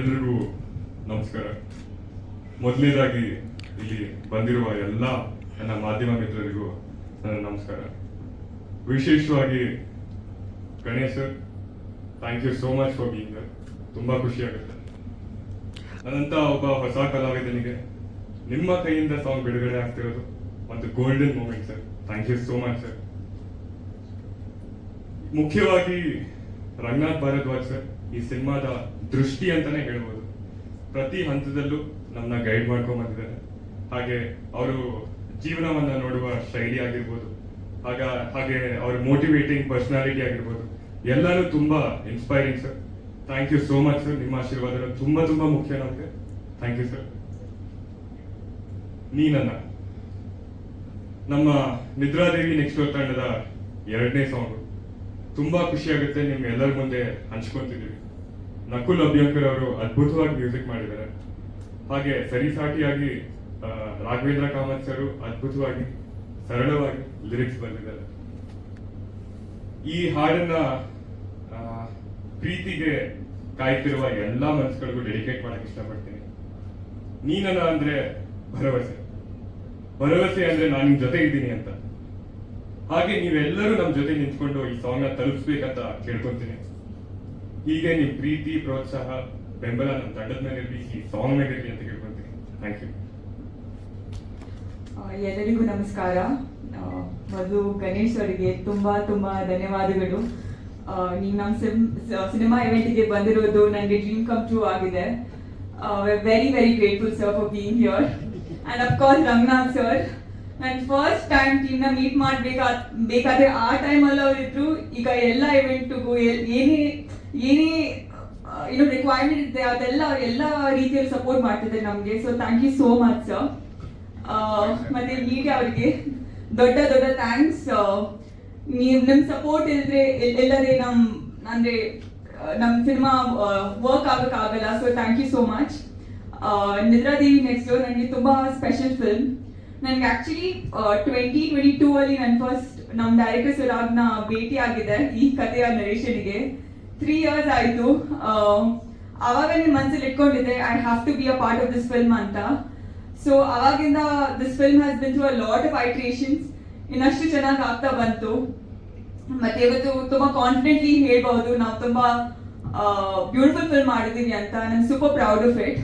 ಎಲ್ರಿಗೂ ನಮಸ್ಕಾರ. ಮೊದಲನೇದಾಗಿ ಇಲ್ಲಿ ಬಂದಿರುವ ಎಲ್ಲ ನನ್ನ ಮಾಧ್ಯಮ ಮಿತ್ರರಿಗೂ ನನ್ನ ನಮಸ್ಕಾರ. ವಿಶೇಷವಾಗಿ Ganesh sir thank you so much for being ತುಂಬ ಖುಷಿ ಆಗುತ್ತೆ. ನನ್ನಂತ ಒಬ್ಬ ಹೊಸ ಕಲಾವಿದನಿಗೆ ನಿಮ್ಮ ಕೈಯಿಂದ ಸಾಂಗ್ ಬಿಡುಗಡೆ ಆಗ್ತಿರೋದು ಒಂದು golden moment sir thank you so much sir ಮುಖ್ಯವಾಗಿ ರಂಗನಾಥ್ ಭಾರದ್ವಾಜ್ ಸರ್ ಈ ಸಿನಿಮಾದ ದೃಷ್ಟಿ ಅಂತಾನೆ ಹೇಳ್ಬೋದು. ಪ್ರತಿ ಹಂತದಲ್ಲೂ ನಮ್ಮನ್ನ ಗೈಡ್ ಮಾಡ್ಕೊಂಡ್ ಬಂದಿದ್ದಾರೆ. ಹಾಗೆ ಅವರು ಜೀವನವನ್ನ ನೋಡುವ ಶೈಲಿ ಆಗಿರ್ಬೋದು. ಆಗ ಹಾಗೆ ಅವ್ರ ಮೋಟಿವೇಟಿಂಗ್ ಪರ್ಸನಾಲಿಟಿ ಆಗಿರ್ಬೋದು. ಎಲ್ಲರೂ ತುಂಬಾ inspiring sir. Thank you so much sir. ನಿಮ್ಮ ಆಶೀರ್ವಾದ ತುಂಬಾ ತುಂಬಾ ಮುಖ್ಯ ನಮಗೆ. Thank you sir. ನೀ ನನ್ನ ನಮ್ಮ ನಿದ್ರಾದೇವಿ ನೆಕ್ಸ್ಟ್ ತಂಡದ ಎರಡನೇ ಸಾಂಗ್ ತುಂಬಾ ಖುಷಿ ಆಗುತ್ತೆ ನಿಮ್ ಎಲ್ಲರ ಮುಂದೆ ಹಂಚ್ಕೊಂತಿದ್ದೀವಿ. ನಕುಲ್ ಅಭ್ಯಂಕರ್ ಅವರು ಅದ್ಭುತವಾಗಿ ಮ್ಯೂಸಿಕ್ ಮಾಡಿದ್ದಾರೆ. ಹಾಗೆ ಸರಿಸಾಟಿಯಾಗಿ ರಾಘವೇಂದ್ರ ಕಾಮತ್ ಸರ್ ಅದ್ಭುತವಾಗಿ, ಸರಳವಾಗಿ ಲಿರಿಕ್ಸ್ ಬಂದಿದ್ದಾರೆ. ಈ ಹಾಡನ್ನ ಪ್ರೀತಿಗೆ ಕಾಯ್ತಿರುವ ಎಲ್ಲಾ ಮನಸ್ಸುಗಳಿಗೂ ಡೆಡಿಕೇಟ್ ಮಾಡಕ್ ಇಷ್ಟಪಡ್ತೀನಿ. ನೀನಲ್ಲ ಅಂದ್ರೆ ಭರವಸೆ. ಭರವಸೆ ಅಂದ್ರೆ ನಾನು ನಿಮ್ ಜೊತೆ ಇದ್ದೀನಿ ಅಂತ. ಹಾಗೆ ನೀವೆಲ್ಲರೂ ನಮ್ಮ ಜೊತೆ ನಿಂತ್ಕೊಂಡು ಈ ಸಾಂಗ್ನ ತಲುಪಿಸ್ಬೇಕಂತ ಕೇಳ್ಕೊಂತೀನಿ ಹೀಗೆ ನಿಮ್ಮ ಪ್ರೀತಿ, ಪ್ರೋತ್ಸಾಹ, ಬೆಂಬಲ ನಮ್ಮ ತಂಡದ ಮೇಲೆ ಇರಲಿ, ಈ ಸಾಂಗ್ ಮೇಲೆ ಅಂತ ಕೇಳ್ಕೊಂತೀನಿ ಥ್ಯಾಂಕ್ ಯು ಎಲ್ಲರಿಗೂ ನಮಸ್ಕಾರ. ಮೊದಲು ಗಣೇಶ್ ಅವರಿಗೆ ತುಂಬಾ ತುಂಬಾ ಧನ್ಯವಾದಗಳು. ನೀವು ನಮ್ಮ ಸಿನಿಮಾ ಇವೆಂಟ್ಗೆ ಬಂದಿರೋದು ನನಗೆ ಡ್ರೀಮ್ ಕಮ್ ಟ್ರೂ ಆಗಿದೆ. Very very grateful sir for being your and of course Ranganath sir ನನ್ನ ಫಸ್ಟ್ ಟೈಮ್ ಟೀಮ್ನ ಮೀಟ್ ಮಾಡ್ಬೇಕಾ, ಬೇಕಾದ್ರೆ ಆ ಟೈಮಲ್ಲಿ ಅವರಿದ್ರು ಈಗ ಎಲ್ಲ ಇವೆಂಟ್ಗೂ ಏನೇ ಏನೇ ಏನು ರಿಕ್ವೈರ್ಮೆಂಟ್ ಇದೆ ಅದೆಲ್ಲ ಎಲ್ಲ ರೀತಿಯಲ್ಲಿ ಸಪೋರ್ಟ್ ಮಾಡ್ತಿದ್ದಾರೆ ನಮಗೆ. So thank you so much sir ಮತ್ತೆ ಮೀಡಿಯಾ ಅವರಿಗೆ ದೊಡ್ಡ ದೊಡ್ಡ ಥ್ಯಾಂಕ್ಸ್ ನೀವು ನಿಮ್ ಸಪೋರ್ಟ್ ಇದ್ರೆ ಎಲ್ಲರೇ ನಮ್ಮ ಅಂದರೆ ನಮ್ಮ cinema work ಆಗೋಕ್ಕಾಗಲ್ಲ so thank you so much Nidradevi next ನನಗೆ ತುಂಬ ಸ್ಪೆಷಲ್ ಫಿಲ್ಮ್ ನನಗೆ ಆಕ್ಚುಲಿ ಟ್ವೆಂಟಿ ಟ್ವೆಂಟಿ ಟೂ ಅಲ್ಲಿ ನನ್ನ ಫಸ್ಟ್ ನಮ್ಮ ಡೈರೆಕ್ಟರ್ ಸುರಾಗ್ನ ಭೇಟಿ ಆಗಿದೆ ಈ ಕಥೆಯ ನರೇಶನ್ಗೆ ತ್ರೀ ಇಯರ್ಸ್ ಆಯಿತು. ಅವಾಗ ನನ್ನ ಮನಸ್ಸಲ್ಲಿ ಇಟ್ಕೊಂಡಿದ್ದೆ I have to be a part of this film ಅಂತ. ಸೊ ಅವಾಗಿಂದ this film has been to a lot of iterations ಇನ್ನಷ್ಟು ಚೆನ್ನಾಗಿ ಆಗ್ತಾ ಬಂತು. ಮತ್ತೆ ಇವತ್ತು ತುಂಬಾ ಕಾನ್ಫಿಡೆಂಟ್ಲಿ ಹೇಳ್ಬಹುದು, ನಾವು ತುಂಬಾ ಬ್ಯೂಟಿಫುಲ್ ಫಿಲ್ಮ್ ಮಾಡಿದೀವಿ ಅಂತ. ನಾನು ಸೂಪರ್ ಪ್ರೌಡ್ ಆಫ್ ಇಟ್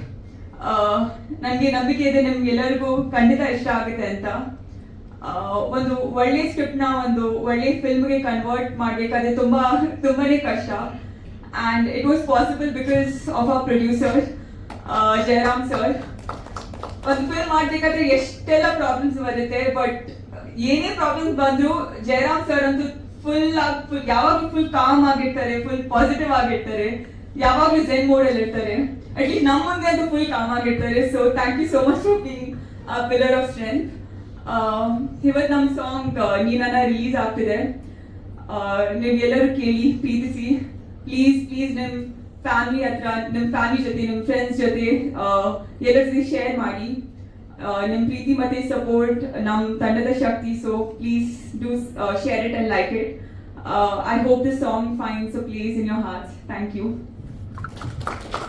ನನಗೆ ನಂಬಿಕೆ ಇದೆ, ನಿಮ್ಗೆಲ್ಲರಿಗೂ ಖಂಡಿತ ಇಷ್ಟ ಆಗುತ್ತೆ ಅಂತ. ಒಂದು ಒಳ್ಳೆ ಸ್ಕ್ರಿಪ್ಟ್ನ ಒಂದು ಒಳ್ಳೆ ಫಿಲ್ಮ್ಗೆ ಕನ್ವರ್ಟ್ ಮಾಡಬೇಕಾದ್ರೆ ತುಂಬಾ ಕಷ್ಟ. And it was possible because of a producer Jayaram sir ಒಂದು ಫಿಲ್ಮ್ ಮಾಡಬೇಕಾದ್ರೆ ಎಷ್ಟೆಲ್ಲ ಪ್ರಾಬ್ಲಮ್ಸ್ ಬರುತ್ತೆ ಬಟ್ ಏನೇ ಪ್ರಾಬ್ಲಮ್ಸ್ ಬಂದರೂ ಜಯರಾಮ್ ಸರ್ ಅಂತೂ ಫುಲ್ ಆಗಿ ಫುಲ್ ಯಾವಾಗ ಫುಲ್ ಕಾಮ್ ಆಗಿರ್ತಾರೆ ಫುಲ್ ಪಾಸಿಟಿವ್ ಆಗಿರ್ತಾರೆ. ಯಾವಾಗ್ಲೂ ಜೆನ್ ಮೋಡ್ ಅಲ್ಲಿ ಇರ್ತಾರೆ. ಅಟ್ಲೀಸ್ಟ್ ನಮ್ಮ ಮುಂದೆ ಅದು ಫುಲ್ ಕಾಮ್ ಆಗಿರ್ತಾರೆ. So thank you so much for being pillar of strength ಇವತ್ತು ನಮ್ಮ ಸಾಂಗ್ ನೀನನ್ನ ರಿಲೀಸ್ ಆಗ್ತಿದೆ. ನೀವೆಲ್ಲರೂ ಕೇಳಿ, ಪ್ರೀತಿಸಿ. ಪ್ಲೀಸ್ ಪ್ಲೀಸ್ ನಿಮ್ಮ ಫ್ಯಾಮಿಲಿ ಹತ್ರ ನಿಮ್ಮ ಫ್ಯಾಮಿಲಿ ಜೊತೆ ನಿಮ್ಮ ಫ್ರೆಂಡ್ಸ್ ಜೊತೆ ಎಲ್ಲರ ಜೊತೆ ಶೇರ್ ಮಾಡಿ. ನಿಮ್ಮ ನಿಮ್ ಪ್ರೀತಿ ಮತ್ತೆ ಸಪೋರ್ಟ್ ನಮ್ ತಂಡದ ಶಕ್ತಿ. So please do share it and like it I hope this song finds a place in your hearts thank you Thank you.